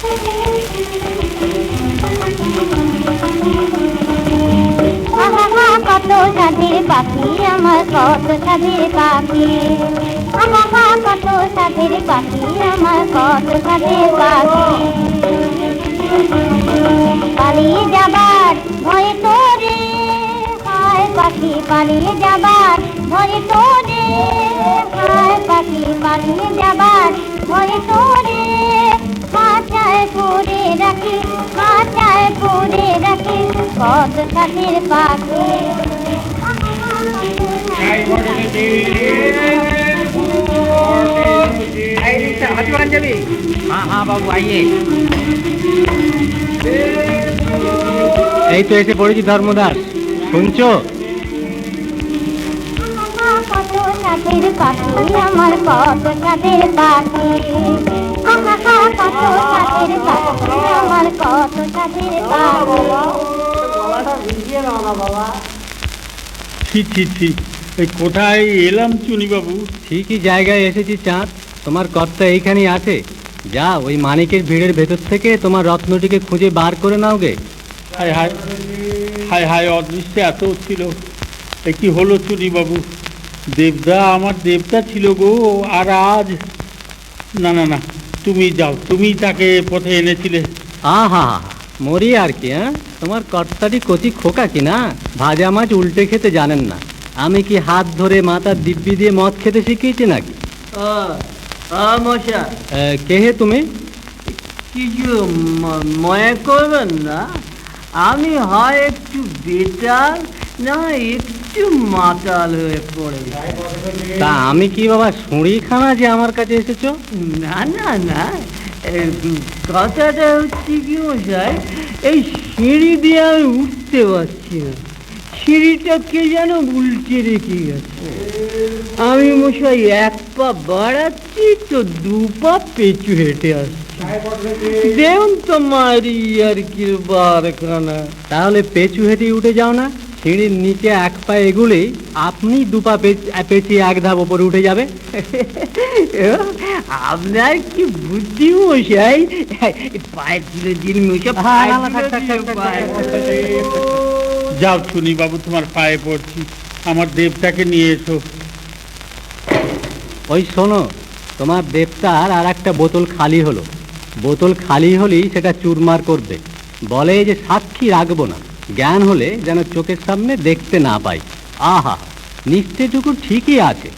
কত পাখি, আমার কত সাধের পাখি। আহা কত সাধের পাখি, আমার কত সাধের পাখি। পালিয়ে যাবার ভয়ে তোরে, হায় পাখি পালিয়ে যাবার ভয়ে তোরে, হায় পাখি পালিয়ে যাবার ভয়ে তোরে। কত কাঠের পাখি। এই তো এসে পড়েছি ধর্মদাস। শুনছো? কাঠের পাখি আমার কত কাঠের পাখি আমার কত কাঠের পাখি আমার কত কাঠের পাখি। ছি ছি এই কোথায় এলাম চুনি বাবু ঠিকই জায়গায় এসেছি চাঁদ। তোমার কর্তা এইখানেই আছে। যা ওই মানিকের ভিড়ের ভেতর থেকে তোমার রত্নটিকে খুঁজে বার করে নাও গে। হায় হায় হায় হায় অদৃষ্টে এত ছিল। এ কি হলো চুনি বাবু দেবদা আমার দেবদা ছিল গো আর আজ না না না তুমি যাও তুমি তাকে পথে এনেছিলে। আহা মরি আর কি হ্যাঁ? তোমার কর্তাটি কচি খোকা কি না ভাজা মাছ উল্টে খেতে জানেন না। আমি কি হাত ধরে মাথার দিব্যি দিয়ে মদ খেতে শিখিয়েছি নাকি? মশা। কে হে তুমি? কিছু মনে করবেন না। আমি হয় একটু বেতাল না একটু মাতাল হয়ে পড়ে তা আমি কি বাবা শুঁড়ি খানা যে আমার কাছে এসেছ? না না না। কথাটা হচ্ছে কি মশাই? এই সিঁড়ি দিয়ে আমি উঠতে পারছি না। সিঁড়িটা কে যেন উল্টে রেখে গেছে। আমি মশাই এক পা বাড়াচ্ছি, তো দু পা পেঁচু হেঁটে আসছি। দেখুন তো মারি আর কি বারখানা তাহলে পেঁচু হেঁটে উঠে যাও না। সিঁড়ির নিচে এক পা এগুলেই আপনি দুপা পেঁচ- পেঁচিয়ে এক ধাপ ওপরে উঠে যাবে। আপনার কি বুদ্ধি মশাই? পায়ে দিন তুলে দিন। যাও শুনি বাবু তোমার পায়ে পড়ছি। আমার দেবটাকে নিয়ে এসো। ওই শোনো তোমার দেবতার আর একটা বোতল খালি হলো। বোতল খালি হলেই সেটা চুরমার করবে। বলে যে সাক্ষী রাখব না। জ্ঞান হলে যেন চোখের সামনে দেখতে না পাই। আহা নিশ্চয়টুকু ঠিকই আছে।